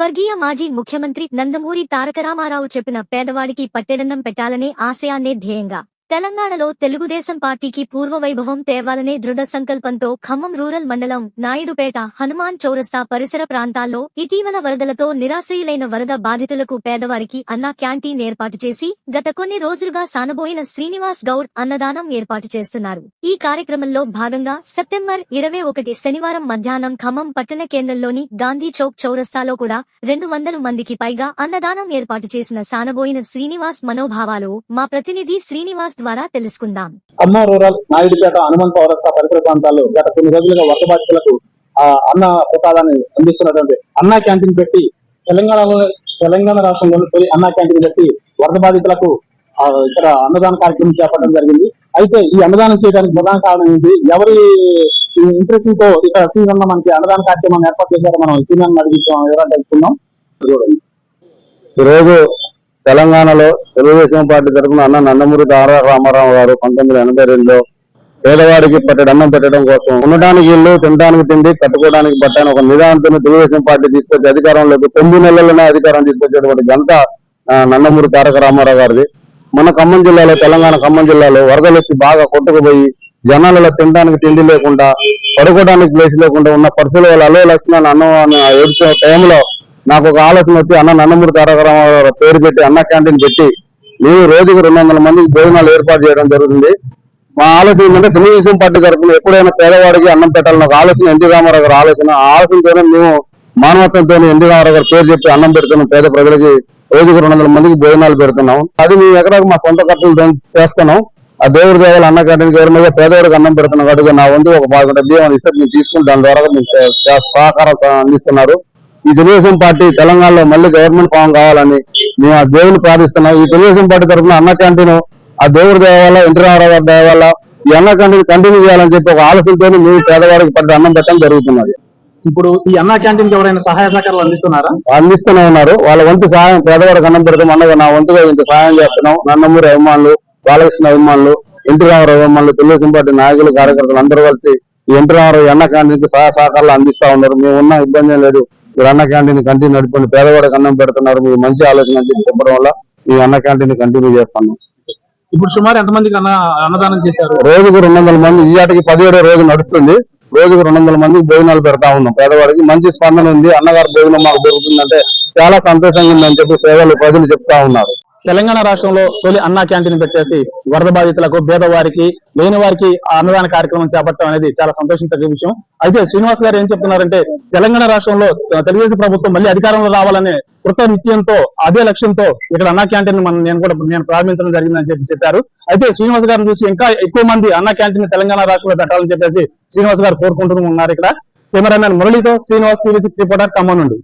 స్వర్గీయ మాజీ ముఖ్యమంత్రి నందమూరి తారక రామారావు చెప్పిన పేదవాడికి పట్టెడన్నం పెట్టాలనే ఆశయాన్నే ధ్యేయంగా తెలంగాణలో తెలుగుదేశం పార్టీకి పూర్వ వైభవం తేవాలనే దృఢ సంకల్పంతో ఖమ్మం రూరల్ మండలం నాయుడుపేట హనుమాన్ చౌరస్తా పరిసర ప్రాంతాల్లో ఇటీవల వరదలతో నిరాశ్రయులైన వరద బాధితులకు పేదవారికి అన్న క్యాంటీన్ ఏర్పాటు చేసి గత కొన్ని రోజులుగా సానబోయిన శ్రీనివాస్ గౌడ్ అన్నదానం ఏర్పాటు చేస్తున్నారు. ఈ కార్యక్రమంలో భాగంగా సెప్టెంబర్ ఇరవై ఒకటి శనివారం మధ్యాహ్నం ఖమ్మం పట్టణ కేంద్రంలోని గాంధీ చౌక్ చౌరస్తాలో కూడా రెండు వందల మందికి పైగా అన్నదానం ఏర్పాటు చేసిన సానబోయిన శ్రీనివాస్ మనోభావాలు మా ప్రతినిధి శ్రీనివాస్ ద్వారా తెలుసుకుందాం. ఖమ్మం రూరల్ నాయుడుపేట హనుమంత పౌరస్త పరిసర ప్రాంతాల్లో గత కొన్ని రోజులుగా వరద బాధితులకు అన్న ప్రసాదాన్ని అందిస్తున్నటువంటి అన్న క్యాంటీన్ పెట్టి తెలంగాణలో తెలంగాణ రాష్ట్రంలోని తొలి అన్న క్యాంటీన్ పెట్టి వరద బాధితులకు ఆ, ఇక్కడ అన్నదాన కార్యక్రమం చేపట్టడం జరిగింది. అయితే ఈ అన్నదానం చేయడానికి ప్రధాన కారణం ఏంటి? ఎవరి ఇంట్రెస్ట్తో ఇక్కడ సీజన్ మనకి అన్నదాన కార్యక్రమాన్ని ఏర్పాటు చేశారో మనం సీజన్ అడిగి వివరాలు తెలుసుకుందాం. ఈరోజు తెలంగాణలో తెలుగుదేశం పార్టీ తరఫున అన్న నందమూరి తారా రామారావు గారు పంతొమ్మిది వందల ఎనభై రెండులో పేదవాడికి పట్టెడు అన్నం పెట్టడం కోసం ఉండటానికి ఇల్లు తినడానికి తిండి కట్టుకోవడానికి బట్టని ఒక నిదానంతో తెలుగుదేశం పార్టీ తీసుకొచ్చి అధికారంలోకి తొమ్మిది నెలలనే అధికారం తీసుకొచ్చేటువంటి ఘనత ఆ, నందమూరి తారక రామారావు గారిది. మన ఖమ్మం జిల్లాలో తెలంగాణ ఖమ్మం జిల్లాలో వరదలు వచ్చి బాగా కొట్టుకుపోయి జనాలలో తినడానికి తిండి లేకుండా పడుకోవడానికి ప్లేస్ లేకుండా ఉన్న పరిస్థితుల వల్ల అలో లక్ష్మణ్ అన్నం అని టైంలో నాకు ఒక ఆలోచన వచ్చి అన్న నందమూరి తారకరామారావు గారు పేరు పెట్టి అన్న క్యాంటీన్ పెట్టి మేము రోజుకు రెండు వందల మందికి భోజనాలు ఏర్పాటు చేయడం జరుగుతుంది. మా ఆలోచన ఏంటంటే తెలుగుదేశం పార్టీ తరఫున ఎప్పుడైనా పేదవాడికి అన్నం పెట్టాలని ఒక ఆలోచన ఎన్టీ రామారావు గారు ఆలోచన. ఆ ఆలోచనతోనే మేము మానవత్వంతో ఎన్టీ రామారావు గారు పేరు చెప్పి అన్నం పెడుతున్నాం. పేద ప్రజలకి రోజుకు రెండు వందల మందికి భోజనాలు పెడుతున్నాం. అది మేము ఎక్కడ మా సొంత ఖర్చులతో చేస్తున్నాం. ఆ దేవుడి దేవాల అన్న క్యాంటీన్కి ఎవరి మీద పేదవాడికి అన్నం పెడుతున్నాం కాబట్టి నా వంతు ఒక పాల్గొంటే బియ్యం ఇస్తే మేము తీసుకుని దాని ద్వారా మీకు సహకారం అందిస్తున్నారు ఈ తెలుగుదేశం పార్టీ తెలంగాణలో మళ్ళీ గవర్నమెంట్ ఫామ్ కావాలని మేము ఆ దేవుని ప్రార్థిస్తున్నాం. ఈ తెలుగుదేశం పార్టీ తరఫున అన్న క్యాంటీన్ ఆ దేవుడి దయ వల్ల ఎన్టీ రామారావు గారి దయ వల్ల ఈ అన్న క్యాంటీన్ కంటిన్యూ చేయాలని చెప్పి ఒక ఆలోచనతో మేము పేదవాడికి పడ్డ అన్నం పెట్టడం జరుగుతున్నది. ఇప్పుడు ఈ అన్న క్యాంటీన్ ఎవరైనా సహాయ సహకారాలు అందిస్తున్నారా? అందిస్తూనే ఉన్నారు. వాళ్ళ వంతు సహాయం పేదవాడికి అన్నం పెడతాం అన్నగా నా వంతుగా ఇంత సహాయం చేస్తున్నాం. నందమూరి అభిమానులు బాలకృష్ణ అభిమానులు ఎన్టీ రామారావు అభిమానులు తెలుగుదేశం పార్టీ నాయకులు కార్యకర్తలు అందరూ కలిసి ఈ ఎన్టీ రామారావు అన్న క్యాంటీన్కి సహాయ సహకారాలు అందిస్తా ఉన్నారు. మేము ఉన్న ఇబ్బంది లేదు. మీరు అన్న క్యాంటీన్ కంటిన్యూ నడిపండి. పేదవాడికి అన్నం పెడుతున్నారు. మీ మంచి ఆలోచన అని చెప్పడం వల్ల ఈ అన్న క్యాంటీన్ కంటిన్యూ చేస్తాను. ఇప్పుడు సుమారు ఎంతమందికి అన్న అన్నదానం చేశారు? రోజుకు రెండు వందల మంది ఈ ఆటకి పదిహేడో రోజు నడుస్తుంది. రోజుకు రెండు వందల మందికి భోజనాలు పెడతా ఉన్నాం. పేదవాడికి మంచి స్పందన ఉంది. అన్నగారు భోజనం మాకు దొరుకుతుందంటే చాలా సంతోషంగా ఉందని చెప్పి పేదలు ప్రజలు చెప్తా ఉన్నారు. తెలంగాణ రాష్ట్రంలో తొలి అన్నా క్యాంటీన్ పెట్టేసి వరద బాధితులకు పేదవారికి లేని వారికి ఆ అన్నదాన కార్యక్రమం చేపట్టడం అనేది చాలా సంతోషించే విషయం. అయితే శ్రీనివాస్ గారు ఏం చెప్తున్నారంటే తెలంగాణ రాష్ట్రంలో తెలుగుదేశం ప్రభుత్వం మళ్ళీ అధికారంలో రావాలనే కృత నిత్యంతో అదే లక్ష్యంతో ఇక్కడ అన్నా క్యాంటీన్ మనం నేను కూడా నేను ప్రారంభించడం జరిగిందని చెప్పి చెప్పారు. అయితే శ్రీనివాస్ గారిని చూసి ఇంకా ఎక్కువ మంది అన్నా క్యాంటీన్ తెలంగాణ రాష్ట్రంలో పెట్టాలని చెప్పేసి శ్రీనివాస్ గారు కోరుకుంటూ ఉన్నారు ఇక్కడ. Cameraman మురళితో Srinivas TV six reporter Khammam నుండి.